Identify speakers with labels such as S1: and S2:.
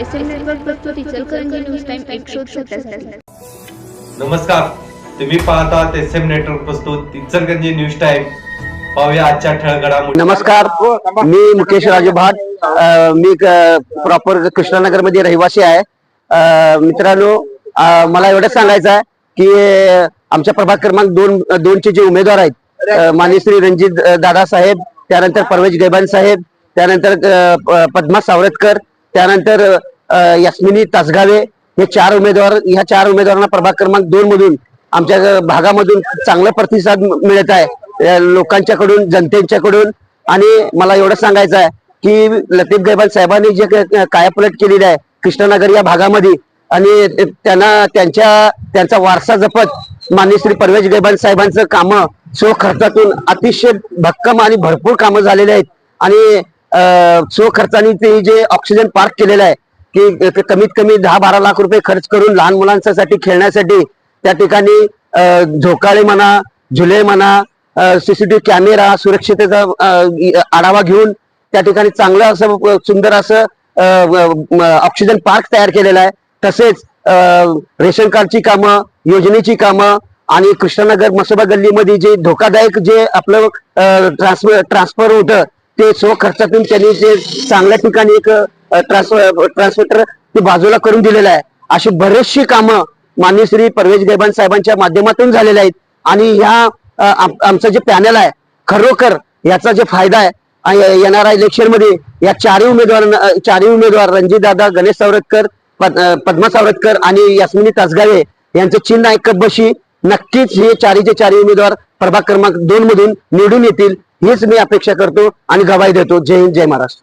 S1: S M network प्रस्तुत Ichalkaranji news time एक शोध सत्याहत्तर
S2: नमस्कार. तुम्ही पाहतात एस एम नेटवर्क प्रस्तुत इचलगंजी न्यूज टाईम पाहूया आजच्या ठळक घडामोडी.
S3: नमस्कार. मी मुकेश राजू भाट मी प्रॉपर कृष्णानगरमध्ये रहिवासी आहे. मित्रांनो मला एवढं सांगायचं आहे की आमच्या प्रभाग क्रमांक दोन दोनचे जे उमेदवार आहेत अ, माननीय श्री रणजित अ, दादासाहेब त्यानंतर परवेश गैबान साहेब त्यानंतर पद्मा सावरतकर त्यानंतर यस्मिनी तासगावे हे चार उमेदवार ह्या चार उमेदवारांना प्रभाग क्रमांक दोन मधून आमच्या भागामधून चांगला प्रतिसाद मिळत आहे. लोकांच्याकडून जनतेच्याकडून. आणि मला एवढं सांगायचं आहे की लतीफ गैबाल साहेबांनी जे कायापलट केलेली आहे कृष्णनगर या भागामध्ये. आणि त्यांना त्यांच्या त्यांचा वारसा जपत माननीय श्री परवेश गैबाल साहेबांचं कामं सो खर्चातून अतिशय भक्कम आणि भरपूर कामं झालेली आहेत. आणि अं, खर्चाने ते जे ऑक्सिजन पार्क केलेलं आहे की कमीत कमी दहा बारा लाख रुपये खर्च करून लहान मुलांसाठी खेळण्यासाठी त्या ठिकाणी झोकाळे म्हणा झुले म्हणा सीसीटीव्ही कॅमेरा सुरक्षितेचा आढावा घेऊन त्या ठिकाणी चांगलं असं सुंदर असं ऑक्सिजन पार्क तयार केलेला आहे. तसेच रेशन कार्डची कामं योजनेची कामं आणि कृष्णानगर मसोबा गल्लीमध्ये जे धोकादायक जे आपलं ट्रान्सफर ट्रान्सफर होतं ते स्व खर्चातून त्यांनी जे चांगल्या ठिकाणी एक ट्रान्समीटर ते बाजूला करून दिलेलं आहे. अशी बरेचशी कामं माननीय श्री परवेश गैबान साहेबांच्या माध्यमातून झालेले आहेत. आणि ह्या आमचं जे पॅनल आहे खरोखर याचा जे फायदा आहे येणाऱ्या इलेक्शनमध्ये या चारही उमेदवारांना चारही उमेदवार रणजितदादा गणेश सावरतकर पद्मा सावरतकर आणि यास्मिनी तासगावे यांचं चिन्ह ऐकत बशी नक्कीच हे चारीचे चारही उमेदवार प्रभाग क्रमांक दोन मधून निवडून येतील. हीच मी अपेक्षा करतो आणि गवाही देतो. जय हिंद जय महाराष्ट्र.